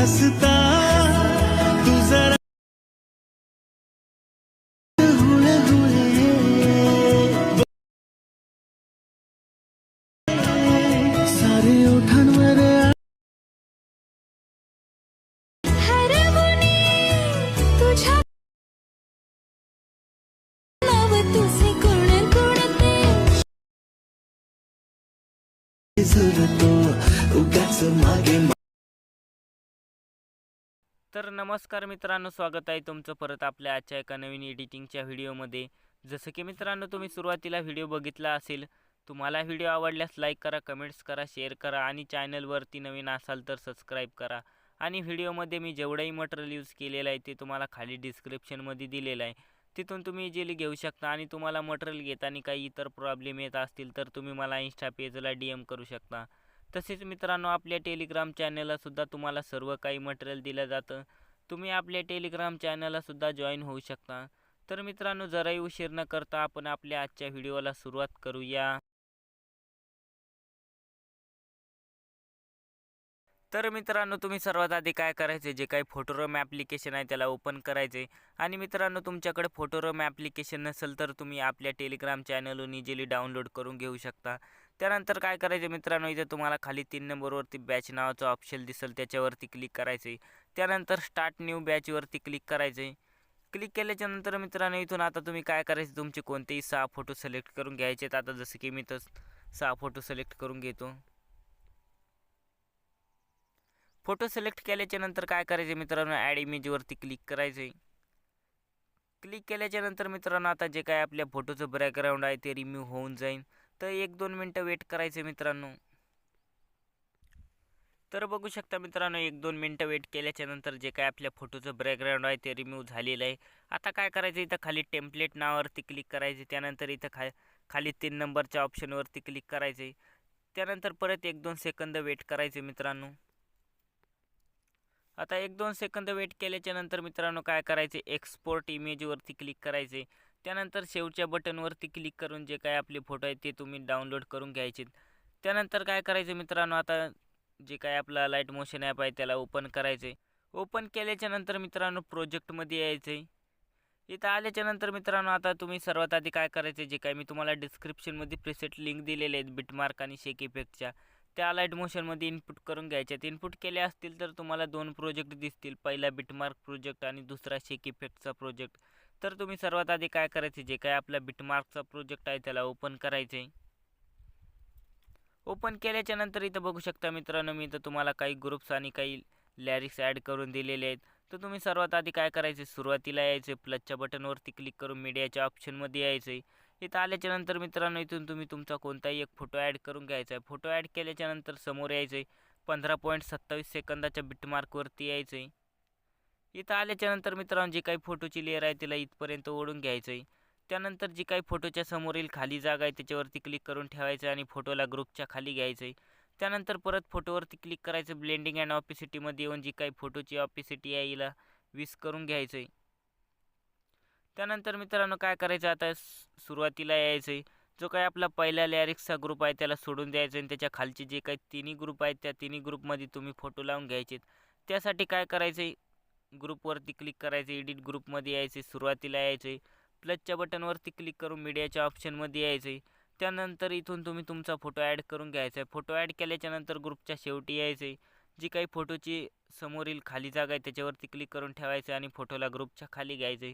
हसता तू जरा सारे ओठांवर हरवणे तुझ्या नाव तुझे कोण कोणते झुरतो उगाच मागे तर नमस्कार मित्रांनो स्वागत आहे तुमचं परत आपल्या आजच्या एका नवीन एडिटिंगच्या व्हिडिओमध्ये. जसं की मित्रांनो तुम्ही सुरुवातीला व्हिडिओ बघितला असेल तुम्हाला व्हिडिओ आवडल्यास लाईक करा कमेंट्स करा शेअर करा आणि चॅनलवरती नवीन असाल तर सबस्क्राईब करा. आणि व्हिडिओमध्ये मी जेवढंही मटेरियल यूज केलेलं आहे ते तुम्हाला खाली डिस्क्रिप्शनमध्ये दिलेलं आहे. तिथून तुम्ही इजिली घेऊ शकता आणि तुम्हाला मटेरियल घेताना काही इतर प्रॉब्लेम येत असतील तर तुम्ही मला इन्स्टा पेजला डी एम करू शकता. तसेच मित्रांनो आपल्या टेलिग्राम चॅनललासुद्धा तुम्हाला सर्व काही मटेरियल दिलं जातं. तुम्ही आपल्या टेलिग्राम चॅनललासुद्धा जॉईन होऊ शकता. तर मित्रांनो जराही उशीर न करता आपण आपल्या आजच्या व्हिडिओला सुरुवात करूया. तर मित्रांनो तुम्ही सर्वात आधी काय करायचे? जे काही फोटोरम ॲप्लिकेशन आहे त्याला ओपन करायचे. आणि मित्रांनो तुमच्याकडे फोटोरम ॲप्लिकेशन नसेल तर तुम्ही आपल्या टेलिग्राम चॅनलवरून इजिली डाउनलोड करून घेऊ शकता. त्यानंतर काय करायचं मित्रांनो? इथे तुम्हाला खाली तीन नंबरवरती बॅच नावाचं ऑप्शन दिसेल. त्याच्यावरती क्लिक करायचे त्यानंतर स्टार्ट न्यू बॅचवरती क्लिक करायचे क्लिक केल्याच्यानंतर मित्रांनो इथून आता तुम्ही काय करायचं? तुमचे कोणतेही सहा फोटो सिलेक्ट करून घ्यायचे आहेत. आता जसं की मी तर सहा फोटो सिलेक्ट करून घेतो. फोटो सिलेक्ट केल्याच्यानंतर काय करायचे मित्रांनो? ॲड इमेजवरती क्लिक आहे क्लिक केल्याच्यानंतर मित्रांनो आता जे काय आपल्या फोटोचं बॅकग्राऊंड आहे ते रिम्यू होऊन जाईल. तर एक दोन मिनटं वेट करायचं मित्रांनो. तर बघू शकता मित्रांनो एक दोन मिनटं वेट केल्याच्यानंतर जे काय आपल्या फोटोचं बॅकग्राऊंड आहे ते रिमूव्ह झालेलं आहे. आता काय करायचं इथं खाली टेम्पलेट नावावरती क्लिक करायचे त्यानंतर इथं खा खाली तीन नंबरच्या ऑप्शनवरती क्लिक करायचे त्यानंतर परत एक दोन सेकंद वेट करायचे मित्रांनो. आता एक दोन सेकंद वेट केल्याच्यानंतर मित्रांनो काय करायचे एक्सपोर्ट इमेजवरती क्लिक करायचे त्यानंतर शेवटच्या बटनवरती क्लिक करून जे काय आपले फोटो आहेत ते तुम्ही डाउनलोड करून घ्यायचे. त्यानंतर काय करायचं मित्रांनो आता जे काय आपला लाइट मोशन ॲप आहे त्याला ओपन करायचे ओपन केल्याच्यानंतर मित्रांनो प्रोजेक्टमध्ये यायचे इथं आल्याच्यानंतर मित्रांनो आता तुम्ही सर्वात आधी काय करायचं जे काय मी तुम्हाला डिस्क्रिप्शनमध्ये प्रिसेट लिंक दिलेले आहेत बिटमार्क आणि शेक इफेक्टच्या त्या लाइट मोशनमध्ये इनपुट करून घ्यायच्यात इनपुट केले असतील तर तुम्हाला दोन प्रोजेक्ट दिसतील. पहिला बिटमार्क प्रोजेक्ट आणि दुसरा शेक इफेक्टचा प्रोजेक्ट तर तुम्ही सर्वात आधी काय करायचे? जे काय आपला बिटमार्कचा प्रोजेक्ट आहे त्याला ओपन करायचे ओपन केल्याच्यानंतर इथं बघू शकता मित्रांनो मी इथं तुम्हाला काही ग्रुप्स आणि काही लॅरिक्स ॲड करून दिलेले आहेत. तर तुम्ही सर्वात आधी काय करायचे सुरुवातीला यायचे प्लसच्या बटनवरती क्लिक करून मीडियाच्या ऑप्शनमध्ये यायचे इथं आल्याच्यानंतर मित्रांनो इथून तुम्ही तुमचा कोणताही एक फोटो ॲड करून घ्यायचा आहे. फोटो ॲड केल्याच्यानंतर समोर यायचे पंधरा पॉईंट सत्तावीस सेकंदाच्या बिटमार्कवरती यायचे इथं आल्याच्यानंतर मित्रांनो जी काही फोटोची लेअर आहे तिला इथपर्यंत ओढून घ्यायचं आहे त्यानंतर जी काही फोटोच्या समोरील खाली जागा आहे त्याच्यावरती क्लिक करून ठेवायचं आणि फोटोला ग्रुपच्या खाली घ्यायचं आहे त्यानंतर परत फोटोवरती क्लिक करायचं ब्लेंडिंग अँड ऑपिसिटीमध्ये येऊन जी काही फोटोची ऑपिसिटी आहे हिला वीस करून घ्यायचं आहे त्यानंतर मित्रांनो काय करायचं? आता सुरुवातीला यायचं आहे जो काही आपला पहिला लॅरिक्सचा ग्रुप आहे त्याला सोडून द्यायचं आणि त्याच्या खालचे जे काही तिन्ही ग्रुप आहेत त्या तिन्ही ग्रुपमध्ये तुम्ही फोटो लावून घ्यायचे त्यासाठी काय करायचं आहे ग्रुपवरती क्लिक करायचं एडिट ग्रुपमध्ये यायचे सुरुवातीला यायचे प्लसच्या बटनवरती क्लिक करून मीडियाच्या ऑप्शनमध्ये यायचे त्यानंतर इथून तुम्ही तुमचा फोटो ॲड करून घ्यायचा आहे. फोटो ॲड केल्याच्यानंतर ग्रुपच्या शेवटी यायचे जी काही फोटोची समोरील खाली जागा आहे त्याच्यावरती क्लिक करून ठेवायचं आणि फोटोला ग्रुपच्या खाली घ्यायचे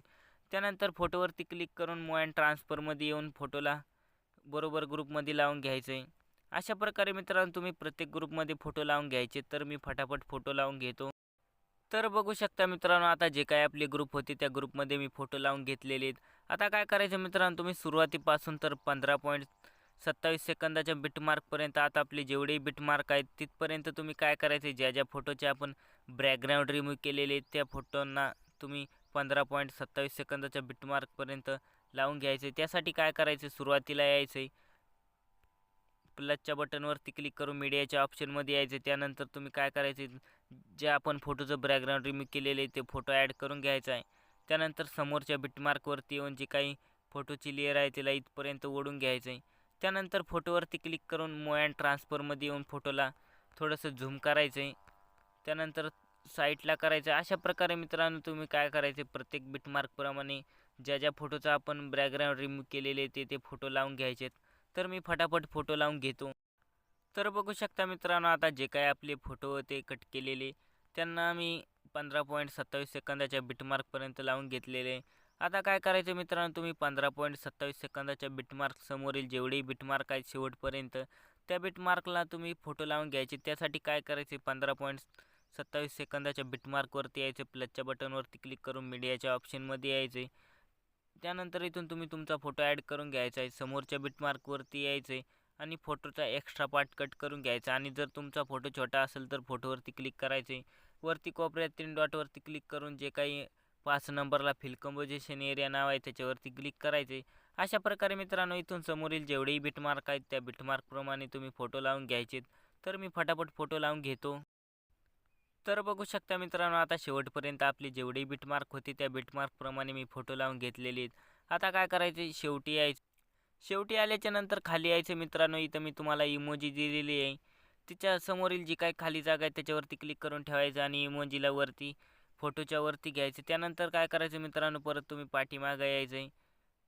त्यानंतर फोटोवरती क्लिक करून मो अँड ट्रान्सफरमध्ये येऊन फोटोला बरोबर ग्रुपमध्ये लावून घ्यायचं आहे अशा प्रकारे मित्रांनो तुम्ही प्रत्येक ग्रुपमध्ये फोटो लावून घ्यायचे. तर मी फटाफट फोटो लावून घेतो. तर बघू शकता मित्रांनो आता जे काही आपले ग्रुप होते त्या ग्रुपमध्ये मी फोटो लावून घेतलेले आहेत. आता काय करायचं मित्रांनो तुम्ही सुरुवातीपासून तर पंधरा पॉईंट सत्तावीस सेकंदाच्या बिटमार्कपर्यंत आता आपले जेवढे बिटमार्क आहेत तिथपर्यंत तुम्ही काय करायचे? ज्या ज्या फोटोचे आपण बॅकग्राऊंड रिमूव्ह केलेले आहेत त्या फोटोंना तुम्ही पंधरा पॉईंट सत्तावीस सेकंदाच्या बिटमार्कपर्यंत लावून घ्यायचे. त्यासाठी काय करायचे? सुरुवातीला यायचे प्लसच्या बटनवरती क्लिक करून मीडियाच्या ऑप्शनमध्ये यायचे त्यानंतर तुम्ही काय करायचे जे आपण फोटोचं बॅकग्राऊंड रिमूव्ह केलेले आहे ते फोटो ॲड करून घ्यायचा आहे. त्यानंतर समोरच्या बिटमार्कवरती येऊन जी काही फोटोची लेअर आहे तिला इथपर्यंत ओढून घ्यायचं आहे. त्यानंतर फोटोवरती क्लिक करून मो अँड ट्रान्सफरमध्ये येऊन फोटोला थोडंसं झूम करायचं आहे. त्यानंतर साईटला करायचं अशा प्रकारे मित्रांनो तुम्ही काय करायचे प्रत्येक बिटमार्कप्रमाणे ज्या ज्या फोटोचा आपण बॅकग्राऊंड रिमूव्ह केलेले ते ते फोटो लावून घ्यायचेत. तर मी फटाफट फोटो लावून घेतो. तर बघू शकता मित्रांनो आता जे काय आपले फोटो होते कट केलेले त्यांना मी पंधरा पॉईंट सत्तावीस सेकंदाच्या बिटमार्कपर्यंत लावून घेतलेले. आता काय करायचं मित्रांनो तुम्ही पंधरा पॉईंट सत्तावीस सेकंदाच्या बिटमार्क समोरील बिटमार्क आहेत शेवटपर्यंत त्या बिटमार्कला तुम्ही फोटो लावून घ्यायचे. त्यासाठी काय करायचे पंधरा पॉईंट सत्तावीस सेकंदाच्या बिटमार्कवरती यायचे प्लसच्या बटनवरती क्लिक करून मीडियाच्या ऑप्शनमध्ये यायचे. त्यानंतर इथून तुम्ही तुमचा फोटो ॲड करून घ्यायचा आहे. समोरच्या बिटमार्कवरती यायचे आणि फोटोचा एक्स्ट्रा पार्ट कट करून घ्यायचा आणि जर तुमचा फोटो छोटा असेल तर फोटोवरती क्लिक करायचे वरती कोपऱ्यात तीन डॉटवरती क्लिक करून जे काही पाच नंबरला फिल कंपोजिशन एरिया नाव आहे त्याच्यावरती क्लिक करायचे अशा प्रकारे मित्रांनो इथून समोरील जेवढेही बिटमार्क आहेत त्या बिटमार्कप्रमाणे तुम्ही फोटो लावून घ्यायचे तर मी फटाफट फोटो लावून घेतो. तर बघू शकता मित्रांनो आता शेवटपर्यंत आपली जेवढी बिटमार्क होती त्या बिटमार्कप्रमाणे मी फोटो लावून घेतलेले आहेत. आता काय करायचे शेवटी यायचं. शेवटी आल्याच्यानंतर खाली यायचं मित्रांनो इथं मी तुम्हाला इमोजी दिलेली आहे. तिच्या समोरील जी काही खाली जागा आहे त्याच्यावरती क्लिक करून ठेवायचं आणि इमोजीला वरती फोटोच्या वरती घ्यायचं. त्यानंतर काय करायचं मित्रांनो परत तुम्ही पाठीमागं यायचं आहे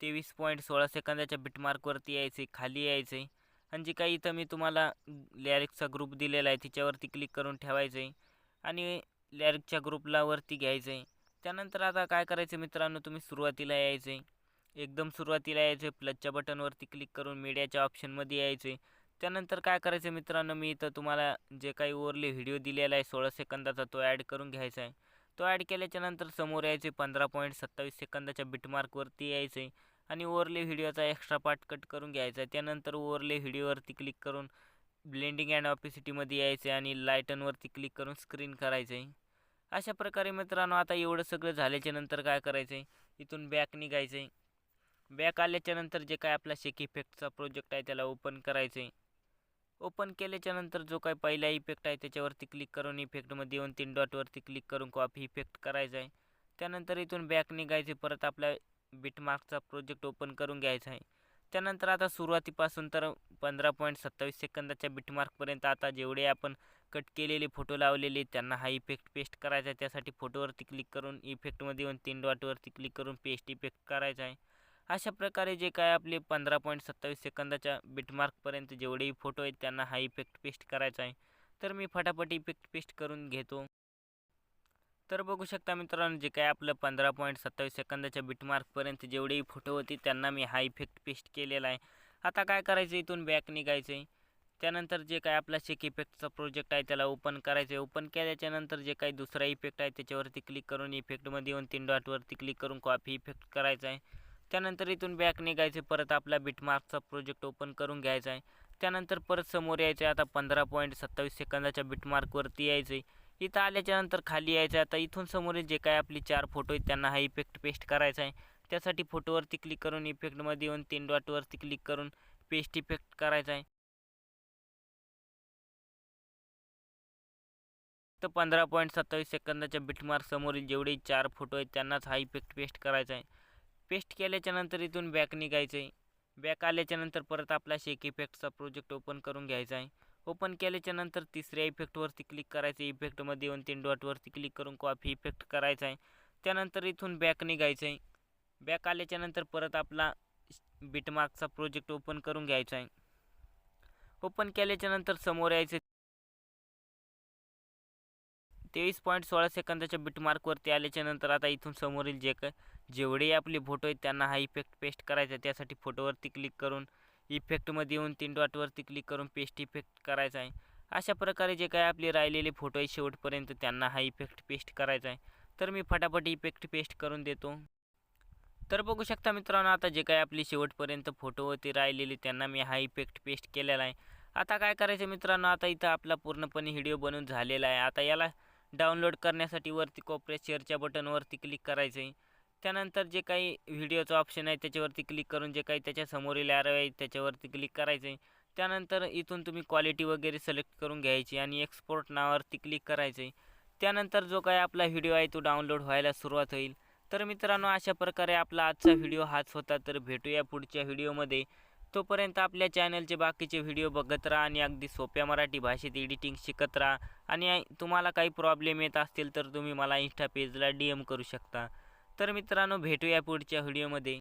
तेवीस पॉईंट सोळा सेकंदाच्या बिटमार्कवरती यायचं आहे खाली यायचं आहे आणि जी काही इथं मी तुम्हाला लॅरिक्सचा ग्रुप दिलेला आहे तिच्यावरती क्लिक करून ठेवायचं आहे आणि लॅरिकच्या ग्रुपला वरती घ्यायचं आहे त्यानंतर आता काय करायचं मित्रांनो तुम्ही सुरुवातीला यायचं आहे एकदम सुरुवातीला यायचं आहे प्लसच्या बटनवरती क्लिक करून मीडियाच्या ऑप्शनमध्ये यायचं आहे त्यानंतर काय करायचं मित्रांनो मी इथं तुम्हाला जे काही ओरले व्हिडिओ दिलेला आहे सोळा सेकंदाचा तो ॲड करून घ्यायचा आहे. तो ॲड केल्याच्यानंतर समोर यायचे पंधरा पॉईंट सत्तावीस सेकंदाच्या बिटमार्कवरती यायचं आहे आणि ओरले व्हिडिओचा एक्स्ट्रा पार्ट कट करून घ्यायचा आहे. त्यानंतर ओरले व्हिडिओवरती क्लिक करून ब्लेंडिंग अँड ऑपिसिटीमध्ये यायचं आहे आणि लायटनवरती क्लिक करून स्क्रीन करायचं आहे अशा प्रकारे मित्रांनो आता एवढं सगळं झाल्याच्यानंतर काय करायचं आहे इथून बॅक निघायचं आहे बॅक आल्याच्यानंतर जे काय आपला शेक इफेक्टचा प्रोजेक्ट आहे त्याला ओपन करायचं आहे ओपन केल्याच्यानंतर जो काही पहिला इफेक्ट आहे त्याच्यावरती क्लिक करून इफेक्टमध्ये येऊन तीन डॉटवरती क्लिक करून कॉपी इफेक्ट करायचा आहे त्यानंतर इथून बॅक निघायचे परत आपल्या बिटमार्कचा प्रोजेक्ट ओपन करून घ्यायचा आहे त्यानंतर आता सुरुवातीपासून तर पंधरा पॉईंट सत्तावीस सेकंदाच्या बिटमार्कपर्यंत आता जेवढे आपण कट केलेले फोटो लावलेले त्यांना हा इफेक्ट पेस्ट करायचा आहे. त्यासाठी फोटोवरती क्लिक करून इफेक्टमध्ये येऊन तीन डॉटवरती क्लिक करून पेस्ट इफेक्ट करायचा आहे. अशा प्रकारे जे काय आपले पंधरा पॉईंट सत्तावीस सेकंदाच्या बिटमार्कपर्यंत जेवढेही फोटो आहेत त्यांना हा इफेक्ट पेस्ट करायचा आहे. तर मी फटाफट इफेक्ट पेस्ट करून घेतो. तर बघू शकता मित्रांनो जे काय आपलं पंधरा पॉईंट सत्तावीस सेकंदाच्या बिटमार्कपर्यंत जेवढेही फोटो होती त्यांना मी हा इफेक्ट पेस्ट केलेला आहे. आता काय करायचं इथून बॅक निघायचं आहे. त्यानंतर जे काय आपला शेक इफेक्टचा प्रोजेक्ट आहे त्याला ओपन करायचं आहे. ओपन केल्याच्यानंतर जे काही दुसरा इफेक्ट आहे त्याच्यावरती क्लिक करून इफेक्टमध्ये येऊन तीन डॉटवरती क्लिक करून कॉपी इफेक्ट करायचा आहे. त्यानंतर इथून बॅक निघायचे परत आपला बिटमार्कचा प्रोजेक्ट ओपन करून घ्यायचा आहे. त्यानंतर परत समोर यायचं आहे. आता पंधरा पॉईंट सत्तावीस सेकंदाच्या बिटमार्कवरती यायचं आहे. इथं आल्याच्यानंतर खाली यायचं आहे. आता इथून समोरील जे काय आपली चार फोटो आहेत त्यांना हा इफेक्ट पेस्ट करायचा आहे. त्यासाठी फोटोवरती क्लिक करून इफेक्टमध्ये येऊन तीन डॉटवरती क्लिक करून पेस्ट इफेक्ट करायचा आहे. तर पंधरा पॉईंट सत्तावीस सेकंदाच्या बिटमार्क समोरील जेवढे चार फोटो आहेत त्यांनाच हा इफेक्ट पेस्ट करायचा आहे. पेस्ट केल्याच्यानंतर इथून बॅक निघायचं आहे. बॅक आल्याच्यानंतर परत आपला शेक इफेक्टचा प्रोजेक्ट ओपन करून घ्यायचा आहे. ओपन केल्याच्यानंतर तिसऱ्या इफेक्टवरती क्लिक करायचं. इफेक्टमध्ये येऊन तीन डॉटवरती क्लिक करून कॉफी इफेक्ट करायचा आहे. त्यानंतर इथून बॅक निघायचं आहे. बॅक आल्याच्यानंतर परत आपला बिटमार्कचा प्रोजेक्ट ओपन करून घ्यायचा आहे. ओपन केल्याच्यानंतर समोर यायचं तेवीस पॉईंट सोळा सेकंदाच्या बिटमार्कवरती आल्याच्यानंतर आता इथून समोरील जे काय जेवढे आपले फोटो आहेत त्यांना हा इफेक्ट पेस्ट करायचा आहे. त्यासाठी फोटोवरती क्लिक करून इफेक्टमध्ये येऊन तीन डॉटवरती क्लिक करून पेस्ट इफेक्ट करायचा आहे. अशा प्रकारे जे काय आपले राहिलेले फोटो आहे शेवटपर्यंत त्यांना हा इफेक्ट पेस्ट करायचा आहे. तर मी फटाफट इफेक्ट पेस्ट करून देतो. तर बघू शकता मित्रांनो आता जे काय आपली शेवटपर्यंत फोटो होते राहिलेले त्यांना मी हा इफेक्ट पेस्ट केलेला आहे. आता काय करायचं मित्रांनो आता इथं आपला पूर्णपणे व्हिडिओ बनून झालेला आहे. आता याला डाउनलोड करण्यासाठी वरती कोपऱ्यात शेअरच्या बटनवरती क्लिक करायचं आहे त्यानंतर जे काही व्हिडिओचं ऑप्शन आहे त्याच्यावरती क्लिक करून जे काही त्याच्या समोरील ॲरो आहे त्याच्यावरती क्लिक करायचं आहे त्यानंतर इथून तुम्ही क्वालिटी वगैरे सिलेक्ट करून घ्यायची आणि एक्सपोर्ट नावावरती क्लिक करायचं आहे त्यानंतर जो काही आपला व्हिडिओ आहे तो डाउनलोड व्हायला सुरुवात होईल. तर मित्रांनो अशा प्रकारे आपला आजचा व्हिडिओ हाच होता. तर भेटूया पुढच्या व्हिडिओमध्ये तोपर्यंत आपल्या चॅनलचे बाकीचे व्हिडिओ बघत राहा आणि अगदी सोप्या मराठी भाषेत एडिटिंग शिकत राहा. आणि तुम्हाला काही प्रॉब्लेम येत असतील तर तुम्ही मला इन्स्टा पेजला डी एम करू शकता. तर मित्रांनो भेटूया पुढच्या व्हिडिओमध्ये.